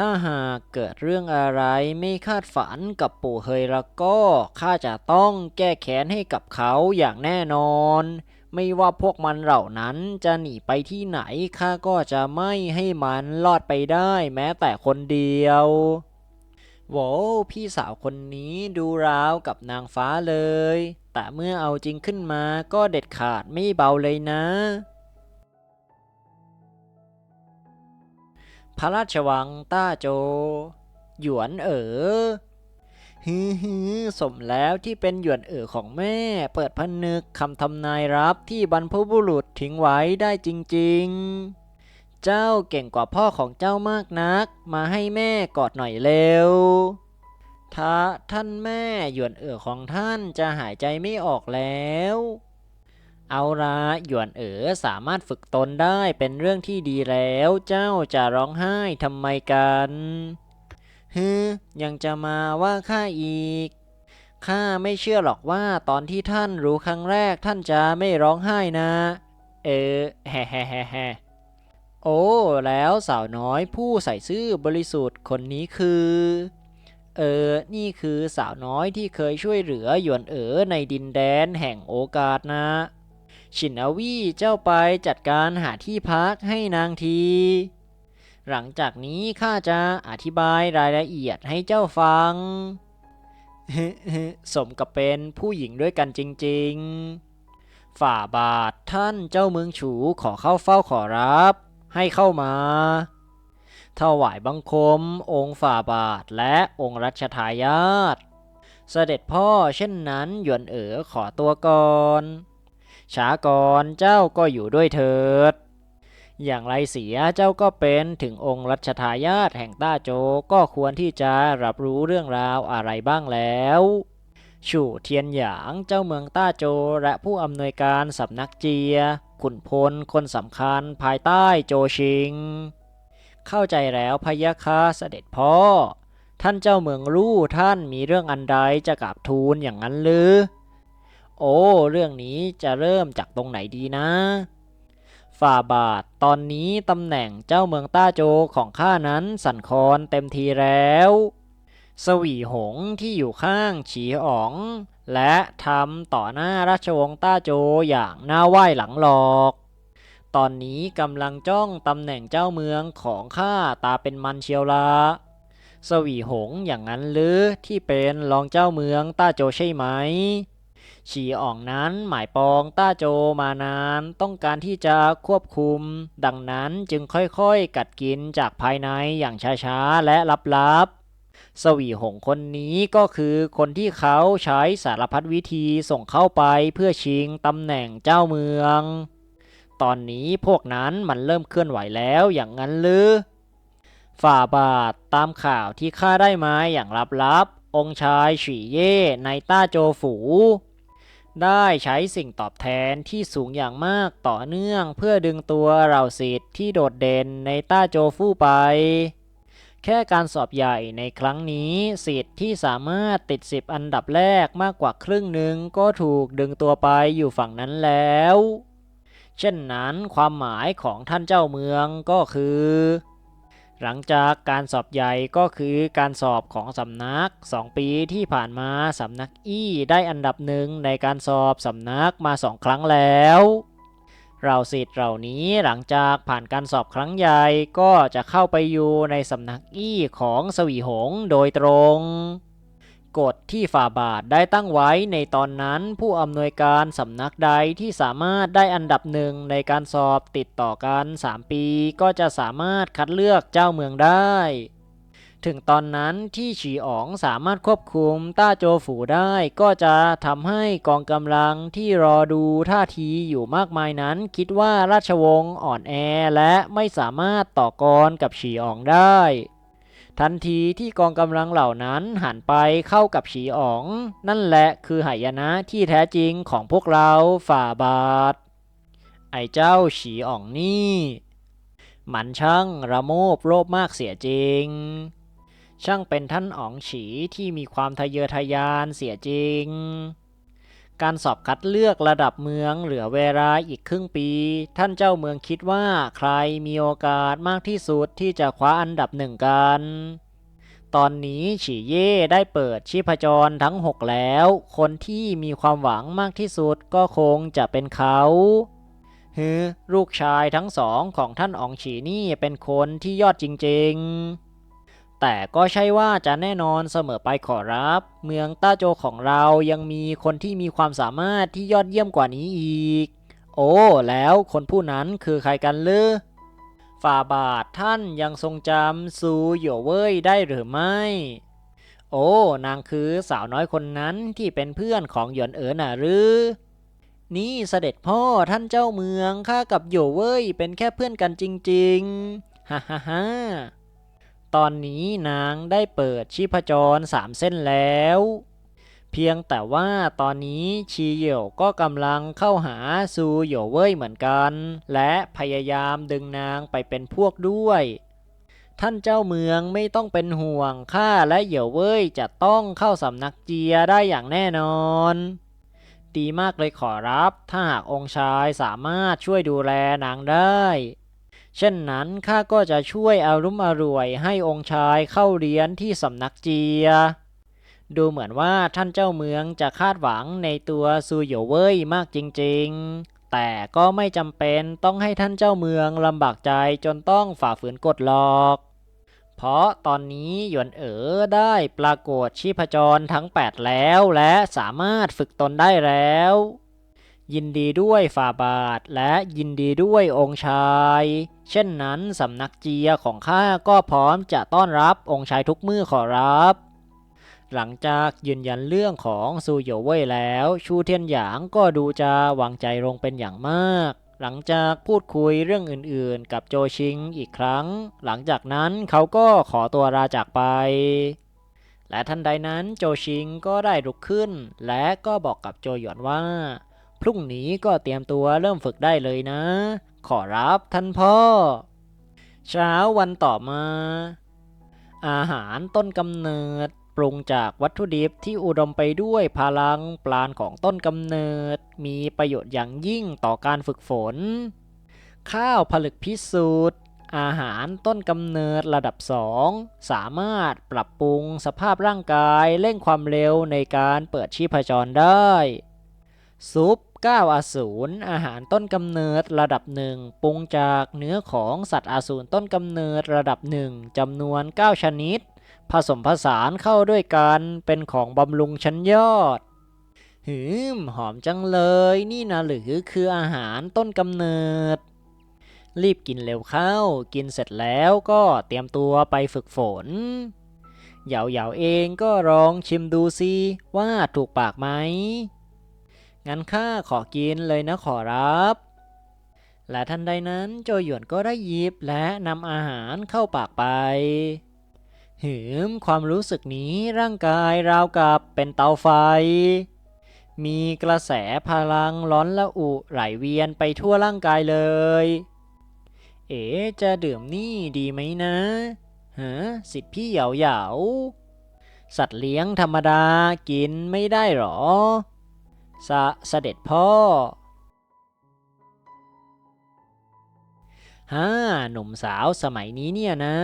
ถ้าหากเกิดเรื่องอะไรไม่คาดฝันกับปู่เฮยแล้วก็ข้าจะต้องแก้แค้นให้กับเขาอย่างแน่นอน ไม่ว่าพวกมันเหล่านั้นจะหนีไปที่ไหนข้าก็จะไม่ให้มันรอดไปได้แม้แต่คนเดียวโว้พี่สาวคนนี้ดูราวกับนางฟ้าเลย แต่เมื่อเอาจริงขึ้นมาก็เด็ดขาดไม่เบาเลยนะ พระราชวังต้าโจ หยวนเอ๋อฮือฮือสมแล้วที่เป็นหยวนเอ๋อของแม่ เปิดพนึกคำทำนายรับที่บรรพบุรุษทิ้งไว้ได้จริง ๆ เจ้าเก่งกว่าพ่อของเจ้ามากนัก มาให้แม่กอดหน่อยเร็วถ้าท่านแม่หยวนเอ๋อของท่านจะหายใจไม่ออกแล้ว เอาละหยวนเอ๋อสามารถฝึกตนได้เป็นเรื่องที่ดีแล้ว เจ้าจะร้องไห้ทำไมกันฮึยังจะมาว่าข้าอีกข้าไม่เชื่อหรอกว่าตอนที่ท่านรู้ครั้งแรกท่านจะไม่ร้องไห้นะ เออแฮ่แฮ่แฮ่แฮโอ้ แล้วสาวน้อยผู้ใส่ซื่อบริสุทธิ์คนนี้คือ เออ นี่คือสาวน้อยที่เคยช่วยเหลือหยวนเอ๋อในดินแดนแห่งโอกาสนะ ชินอวีเจ้าไปจัดการหาที่พักให้นางที หลังจากนี้ข้าจะอธิบายรายละเอียดให้เจ้าฟัง สมกับเป็นผู้หญิงด้วยกันจริง ๆ ฝ่าบาทท่านเจ้าเมืองฉูขอเข้าเฝ้าขอรับ ให้เข้ามาถวายบังคม องค์ฝ่าบาทและองค์รัชทายาทเสด็จพ่อเช่นนั้นหยวนเอ๋อขอตัวก่อน ช้าก่อนเจ้าก็อยู่ด้วยเถิด อย่างไรเสียเจ้าก็เป็นถึงองค์รัชทายาทแห่งต้าโจก็ควรที่จะรับรู้เรื่องราวอะไรบ้างแล้วชู่เทียนหยางเจ้าเมืองต้าโจและผู้อำนวยการสำนักเจีย ขุนพลคนสำคัญภายใต้โจชิง เข้าใจแล้วพยะค่ะเสด็จพ่อ ท่านเจ้าเมืองรู้ท่านมีเรื่องอันใดจะกราบทูลอย่างนั้นหรือ โอ้ เรื่องนี้จะเริ่มจากตรงไหนดีนะ ฝ่าบาท ตอนนี้ตำแหน่งเจ้าเมืองต้าโจของข้านั้นสั่นคลอนเต็มทีแล้ว สวีหงที่อยู่ข้างฉีอ๋อง และทำต่อหน้าราชวงศ์ต้าโจอย่างหน้าไหว้หลังหลอก ตอนนี้กำลังจ้องตำแหน่งเจ้าเมืองของข้าตาเป็นมันเชียวละสวีหงอย่างนั้นหรือที่เป็นรองเจ้าเมืองต้าโจใช่ไหม ฉีอ่องนั้นหมายปองต้าโจมานานต้องการที่จะควบคุม ดังนั้นจึงค่อยๆ กัดกินจากภายในอย่างช้าๆ และลับๆสวีหงคนนี้ก็คือคนที่เขาใช้สารพัดวิธีส่งเข้าไปเพื่อชิงตำแหน่งเจ้าเมือง ตอนนี้พวกนั้นมันเริ่มเคลื่อนไหวแล้วอย่างนั้นหรือ ฝ่าบาทตามข่าวที่ข้าได้มาอย่างลับๆ องค์ชายฉีเย่ในต้าโจฝู ได้ใช้สิ่งตอบแทนที่สูงอย่างมากต่อเนื่องเพื่อดึงตัวเราสิทธิ์ที่โดดเด่นในต้าโจฟู่ไป แค่การสอบใหญ่ในครั้งนี้สิทธิ์ที่สามารถติดสิบอันดับแรกมากกว่าครึ่งหนึ่งก็ถูกดึงตัวไปอยู่ฝั่งนั้นแล้ว เช่นนั้นความหมายของท่านเจ้าเมืองก็คือ หลังจากการสอบใหญ่ก็คือการสอบของสำนัก 2 ปีที่ผ่านมาสำนักอี้ได้อันดับหนึ่งในการสอบสำนักมาสองครั้งแล้วเราสิทธิ์เหล่านี้หลังจากผ่านการสอบครั้งใหญ่ก็จะเข้าไปอยู่ในสำนักอี้ของสวีหงโดยตรง กฎที่ฝ่าบาทได้ตั้งไว้ในตอนนั้นผู้อำนวยการสำนักใดที่สามารถได้อันดับหนึ่งในการสอบติดต่อกัน 3 ปี ก็จะสามารถคัดเลือกเจ้าเมืองได้ ถึงตอนนั้นที่ฉีอ๋องสามารถควบคุมต้าโจฝูได้ ก็จะทำให้กองกำลังที่รอดูท่าทีอยู่มากมายนั้น คิดว่าราชวงศ์อ่อนแอและไม่สามารถต่อกรกับฉีอ๋องได้ ทันทีที่กองกำลังเหล่านั้นหันไปเข้ากับฉีอ๋อง นั่นแหละคือหายนะที่แท้จริงของพวกเราฝ่าบาท ไอ้เจ้าฉีอ๋องนี่ มันช่างระโมบโลภมากเสียจริง ช่างเป็นท่านอ๋องฉีที่มีความทะเยอทะยานเสียจริง การสอบคัดเลือกระดับเมืองเหลือเวลาอีกครึ่งปี ท่านเจ้าเมืองคิดว่าใครมีโอกาสมากที่สุดที่จะคว้าอันดับหนึ่งกัน ตอนนี้ฉีเย่ได้เปิดชีพจรทั้ง 6 แล้ว คนที่มีความหวังมากที่สุดก็คงจะเป็นเขาฮือลูกชายทั้งสองของท่านอองฉีนี่เป็นคนที่ยอดจริง ๆ แต่ก็ใช่ว่าจะแน่นอนเสมอไปขอรับ เมืองต้าโจของเรายังมีคนที่มีความสามารถที่ยอดเยี่ยมกว่านี้อีก โอ้ แล้วคนผู้นั้นคือใครกันลือฝ่าบาทท่านยังทรงจำซูโหยวเว่ยได้หรือไม่ โอ้ นางคือสาวน้อยคนนั้นที่เป็นเพื่อนของหยวนเอ๋อน่ะหรือ นี่เสด็จพ่อท่านเจ้าเมืองข้ากับโหยวเว่ยเป็นแค่เพื่อนกันจริง ๆ ฮ่าฮ่าฮ่า ตอนนี้นางได้เปิดชีพจรสามเส้นแล้ว เพียงแต่ว่าตอนนี้ชีเหยวก็กำลังเข้าหาซูโหยวเว่ยเหมือนกัน และพยายามดึงนางไปเป็นพวกด้วย ท่านเจ้าเมืองไม่ต้องเป็นห่วงข้าและเหยวเว่ยจะต้องเข้าสำนักเจียได้อย่างแน่นอนดีมากเลยขอรับ ถ้าหากองค์ชายสามารถช่วยดูแลนางได้ เช่นนั้นข้าก็จะช่วยอารุมอร่วยให้องค์ชายเข้าเรียนที่สำนักเจีย ดูเหมือนว่าท่านเจ้าเมืองจะคาดหวังในตัวซูโหยเว่ยมากจริง ๆ แต่ก็ไม่จำเป็นต้องให้ท่านเจ้าเมืองลำบากใจจนต้องฝ่าฝืนกฎหรอก เพราะตอนนี้หยวนเอ๋อได้ปรากฏชีพจรทั้ง 8 แล้วและสามารถฝึกตนได้แล้ว ยินดีด้วยฝ่าบาทและยินดีด้วยองค์ชาย เช่นนั้นสำนักเจียของข้าก็พร้อมจะต้อนรับองค์ชายทุกมือขอรับ หลังจากยืนยันเรื่องของซูโหยวเว่ยแล้ว ชูเทียนหยางก็ดูจะวางใจลงเป็นอย่างมาก หลังจากพูดคุยเรื่องอื่นๆ กับโจชิงอีกครั้ง หลังจากนั้นเขาก็ขอตัวลาจากไปและทันใดนั้นโจชิงก็ได้ลุกขึ้น และก็บอกกับโจหยวนว่า พรุ่งนี้ก็เตรียมตัวเริ่มฝึกได้เลยนะ ขอรับท่านพ่อ เช้าวันต่อมา อาหารต้นกำเนิดปรุงจากวัตถุดิบที่อุดมไปด้วยพลังปราณของต้นกำเนิด มีประโยชน์อย่างยิ่งต่อการฝึกฝน ข้าวผลึกพิสูจน์อาหารต้นกำเนิดระดับ 2 สามารถปรับปรุงสภาพร่างกายเร่งความเร็วในการเปิดชีพจรได้ ซุปก้าวอสูรอาหารต้นกำเนิดระดับหนึ่งปรุงจากเนื้อของสัตว์อสูรต้นกำเนิดระดับหนึ่งจำนวน 9 ชนิด ผสมผสานเข้าด้วยกันเป็นของบำรุงชั้นยอด หืม หอมจังเลย นี่นะหรือคืออาหารต้นกำเนิด รีบกินเร็วเข้า กินเสร็จแล้วก็เตรียมตัวไปฝึกฝนเหยาเหยาๆเองก็ลองชิมดูสิว่าถูกปากไหม งั้นข้าขอกินเลยนะขอรับ และทันใดนั้นโจหยวนก็ได้หยิบและนำอาหารเข้าปากไป หืม ความรู้สึกนี้ร่างกายราวกับเป็นเตาไฟ มีกระแสพลังร้อนละอุไหลเวียนไปทั่วร่างกายเลย เอ๋จะดื่มนี่ดีไหมนะฮะสิทธิพี่เหยาเหยาสัตว์เลี้ยงธรรมดากินไม่ได้หรอ สะเสด็จพ่อ ฮ่า หนุ่มสาวสมัยนี้เนี่ยนะ